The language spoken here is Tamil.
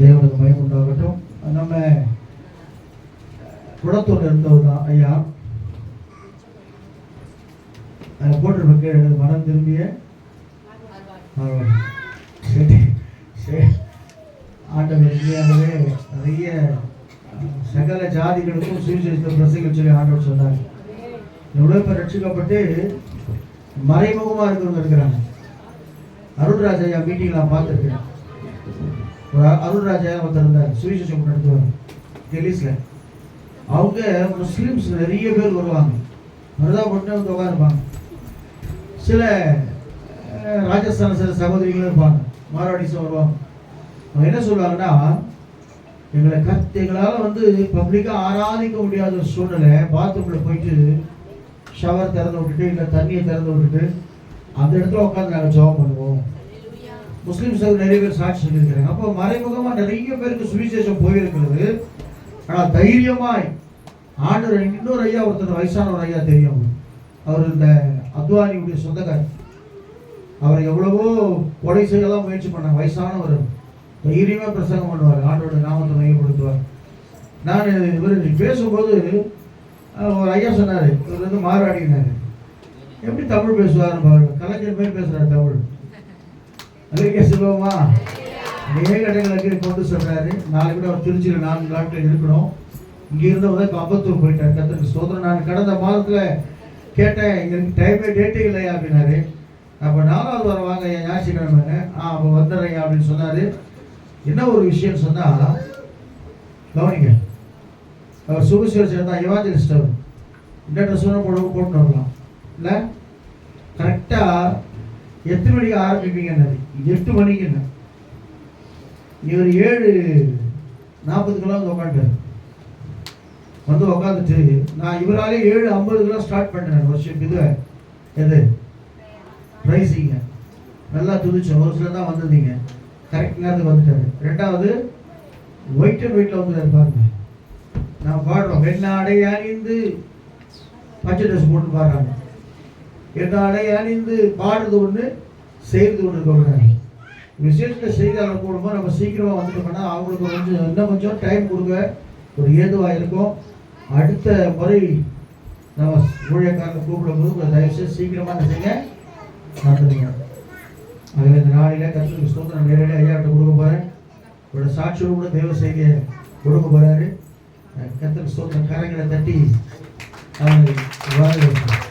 தேவனுக்கு பயம் உண்டாகட்டும் நம்ம குளத்தூர் இருந்தவர் தான் ஐயா. அதில் போட்டிருப்ப கீழே மனம் திரும்பிய சரி ஆண்டவர் உண்மையாகவே நிறைய சகல ஜாதிகளுக்கும் சுவிசேஷத்தை பிரசங்க சொல்லி ஆண்டவர் சொன்னார். எவ்வளோ பேர் ரட்சிக்கப்பட்டு மறைமுகமாக இருக்கிறவங்க இருக்கிறாங்க. அருள்ராஜ் ஐயா மீட்டிங் நான் பார்த்துருக்கேன் அருள்ராஜா ஒருத்தர் இருந்தார் சுவிசேஷம் நடத்துவார் டெல்லிஸில் அவங்க முஸ்லீம்ஸ் நிறைய பேர் வருவாங்க. மருதா மட்டும் வந்து உட்காந்துருப்பாங்க சில ராஜஸ்தான் ராஜஸ்தான சில சகோதரிகளும் இருப்பாங்க. மார்வாடிஸும் வருவாங்க. அவங்க என்ன சொல்லுவாங்கன்னா எங்களை கத் எங்களால் வந்து பப்ளிக்காக ஆராதிக்க முடியாத ஒரு சூழ்நிலை பாத்ரூமில் போயிட்டு ஷவர் திறந்து விட்டுட்டு இல்லை தண்ணியை திறந்து விட்டுட்டு அந்த இடத்துல உட்காந்து நாங்கள் ஜெபம் பண்ணுவோம். முஸ்லீம் நிறைய பேர் சாட்சி சொல்லியிருக்கிறாங்க. அப்போ மறைமுகமாக நிறைய பேருக்கு சுவிசேஷம் போயிருக்கிறது. ஆனால் தைரியமாய் ஆண்டு இன்னொரு ஐயா ஒருத்தர் வயசான ஒரு ஐயா தெரியும். அவர் இந்த அத்வானியுடைய சொந்தக்காரர். அவர் எவ்வளவோ கொலை செய்யலாம் முயற்சி பண்ணாங்க வயசானவர். தைரியமாக பிரசங்கம் பண்ணுவார். ஆண்டோட நாமத்தை மையப்படுத்துவார். நான் இவர் பேசும்போது ஒரு ஐயா சொன்னார். இவர் வந்து மாறாடினார். எப்படி தமிழ் பேசுவார் பாருங்க. கலைஞர் மாதிரி பேசுகிறார் தமிழ். அதுக்கே சொல்லுவோமா அநேக இடங்களுக்கு கொண்டு சொல்றாரு. நாளை கூட அவர் திருச்சியில் நான்கு நாட்கள் இருக்கணும். இங்கே இருந்தவங்க இப்போ போயிட்டார். கத்திரிக்கு சோதனை நான் கடந்த மாதத்தில் கேட்டேன் எங்களுக்கு டைமே டேட்டே இல்லையா? அப்படின்னாரு. அப்போ நாலாவது வர வாங்க என் ஞாயிற்றுக்கிழமைங்க. ஆ அப்போ வந்துடுறேன் அப்படின்னு சொன்னார். என்ன ஒரு விஷயம் சொன்னால் கவனிங்க. அவர் சுவிசேஷம் சேர்ந்தா இவாஞ்சலிஸ்ட் அவர். இந்த ட்ரெஸ் வேணும் போட்டு வரலாம். இல்லை? கரெக்டாக எத்தனை மணிக்கு ஆரம்பிப்பீங்கன்னாரு எட்டு மணிக்குன்னு இவர் ஏழு நாற்பதுக்கெல்லாம் வந்து உட்காந்துட்டார் வந்து உட்காந்துட்டு நான் இவராலே ஏழு ஐம்பதுக்கெல்லாம் ஸ்டார்ட் பண்ணுறேன் வருஷம் இது எது? ப்ரைஸிங்க நல்லா துதிச்சோம் ஒரு சில தான் வந்திருந்தீங்க. கரெக்ட் நேரத்துக்கு வந்துட்டாரு. ரெண்டாவது ஒயிட் அண்ட் ஒயிட்டில் வந்துட்டார் பாருங்க. நான் பாடுறோம். வெண்ணாடை அணிந்து பச்சை ட்ரெஸ் போட்டு பாடுறாங்க. வெண்ணாடை அணிந்து பாடுறது ஒன்று செய்து ஒன்று இருக்கக்கூடாது விசேஷத்தை செய்தியாளர் போடும்போது நம்ம சீக்கிரமாக வந்துட்டோம்னா அவங்களுக்கு கொஞ்சம் இன்னும் கொஞ்சம் டைம் கொடுக்க ஒரு ஏதுவாக இருக்கும். அடுத்த முறை நம்ம ஊழியக்காரங்க கூப்பிடும்போது கொஞ்சம் தயவுசெய்து சீக்கிரமாக என்ன செய்யுங்க. நடந்துடுங்க ஆகவே இந்த நாளில் கற்றுக்கு சுதந்திரம் நேரடியாக ஐயாட்ட கொடுக்க போகிறேன் உங்களோட சாட்சியோடு கூட தெய்வ செய்தியை கொடுக்க போகிறாரு கத்திர ஸ்தோத்திரம். கரங்களை தட்டி அவங்க வாழ்க்கை